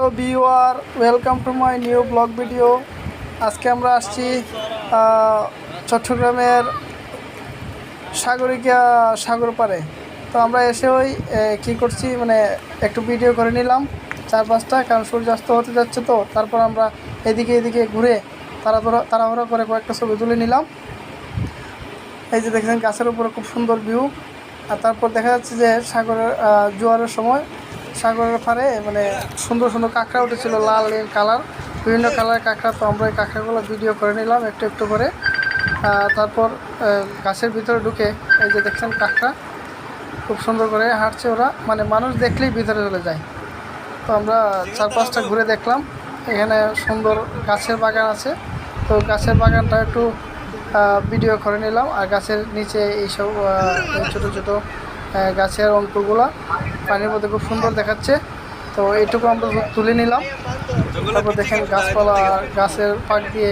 Hello viewer, welcome to my new blog video. আজকে আমরা আসছি চট্টগ্রামের সাগরিকা সাগর পাড়ে। তো আমরা এসে ওই কী করছি মানে একটু ভিডিও করে নিলাম চার পাঁচটা কারণ সূর্যাস্ত হতে যাচ্ছে তো, তারপর আমরা এদিকে এদিকে ঘুরে তাড়াতাড়া, তাড়াহুড়ো করে কয়েকটা ছবি তুলে নিলাম। এই যে দেখছেন গাছের উপরে খুব সুন্দর ভিউ আর তারপর দেখা যাচ্ছে যে সাগরের জোয়ারের সময় সাগরের পাড়ে মানে সুন্দর সুন্দর কাঁকড়া উঠেছিল, লাল নীল কালার। বিভিন্ন কালারের কাঁকড়া তো আমরা এই কাঁকড়াগুলো ভিডিও করে নিলাম একটু একটু করে। তারপর গাছের ভিতরে ঢুকে এই যে দেখছেন কাঁকড়া, খুব সুন্দর করে হাঁটছে ওরা। মানে মানুষ দেখলেই ভিতরে চলে যায়। তো আমরা চার পাঁচটা ঘুরে দেখলাম। এখানে সুন্দর গাছের বাগান আছে। তো গাছের বাগানটা একটু ভিডিও করে নিলাম। আর গাছের নিচে এইসব ছোটো ছোটো গাছের অঙ্কগুলো পানির মধ্যে খুব সুন্দর দেখাচ্ছে। তো এইটুকু আমরা তুলে নিলাম। তারপর দেখেন গাছপালা গাছের পাক দিয়ে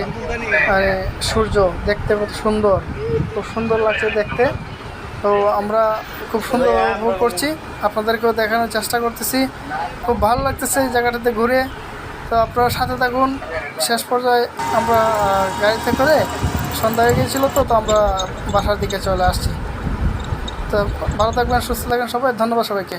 মানে সূর্য দেখতে কত সুন্দর। খুব সুন্দর লাগছে দেখতে। তো আমরা খুব সুন্দর উপভোগ করছি। আপনাদেরকেও দেখানোর চেষ্টা করতেছি। খুব ভালো লাগতেছে এই জায়গাটাতে ঘুরে। তো আপনারা সাথে থাকুন। শেষ পর্যায়ে আমরা গাড়িতে করে সন্ধ্যা হয়ে গিয়েছিল তো তো আমরা বাসার দিকে চলে আসছি। তো ভালো থাকবেন সুস্থ থাকবেন সবাই। ধন্যবাদ সবাইকে।